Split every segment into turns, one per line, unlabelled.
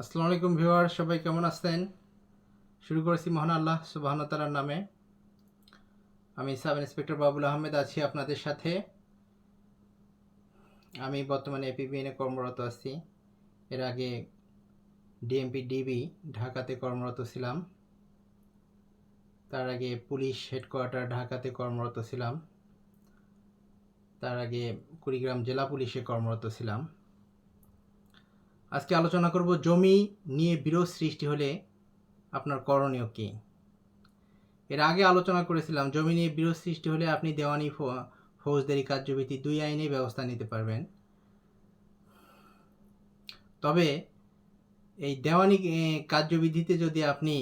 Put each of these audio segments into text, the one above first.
আসসালামু আলাইকুম ভিউয়ার, সবাই কেমন আছেন? শুরু করেছি মহান আল্লাহ সুবাহন তালার নামে। আমি সাব ইন্সপেক্টর বাবুল আহমেদ আছি আপনাদের সাথে। আমি বর্তমানে এপিবিএনে কর্মরত আছি। এর আগে ডিএমপি ডিবি ঢাকাতে কর্মরত ছিলাম। তার আগে পুলিশ হেডকোয়ার্টার ঢাকাতে কর্মরত ছিলাম। তার আগে কুড়িগ্রাম জেলা পুলিশে কর্মরত ছিলাম। আজকে আলোচনা করব জমি নিয়ে বিরোধ সৃষ্টি হলে আপনার করণীয় কী? এর আগে আলোচনা করেছিলাম, জমি নিয়ে বিরোধ সৃষ্টি হলে আপনি দেওয়ানি ফৌজদারি, কার্যবিধি দুই আইনে ব্যবস্থা নিতে পারবেন। তবে এই দেওয়ানি কার্যবিধিতে যদি আপনি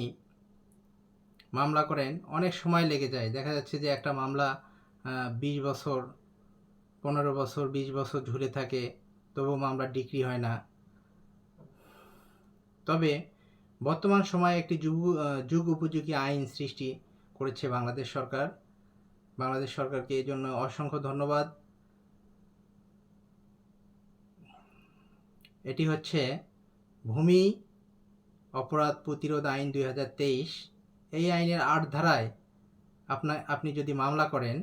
মামলা করেন, অনেক সময় লেগে যায়। দেখা যাচ্ছে যে একটা মামলা বিশ বছর, পনেরো বছর, বিশ বছর ঝুলে থাকে তবু মামলা ডিগ্রি হয় না। তবে বর্তমান সময়ে একটি যুগ যুগ উপযোগী আইন সৃষ্টি করেছে বাংলাদেশ সরকার। বাংলাদেশ সরকারকে এই জন্য অসংখ্য ধন্যবাদ। এটি হচ্ছে ভূমি অপরাধ প্রতিরোধ আইন দুই হাজার তেইশ। এই আইনের আট ধারায় আপনার আপনি যদি মামলা করেন,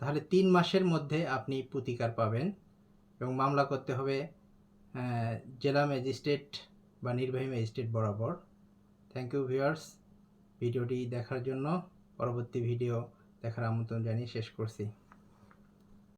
তাহলে তিন মাসের মধ্যে আপনি প্রতিকার পাবেন এবং মামলা করতে হবে জেলা ম্যাজিস্ট্রেট বা নির্বাহী ম্যাজিস্ট্রেট বরাবর। থ্যাংক ইউ ভিউয়ার্স ভিডিওটি দেখার জন্য পরবর্তী ভিডিও দেখার আমন্ত্রণ জানিয়ে শেষ করছি।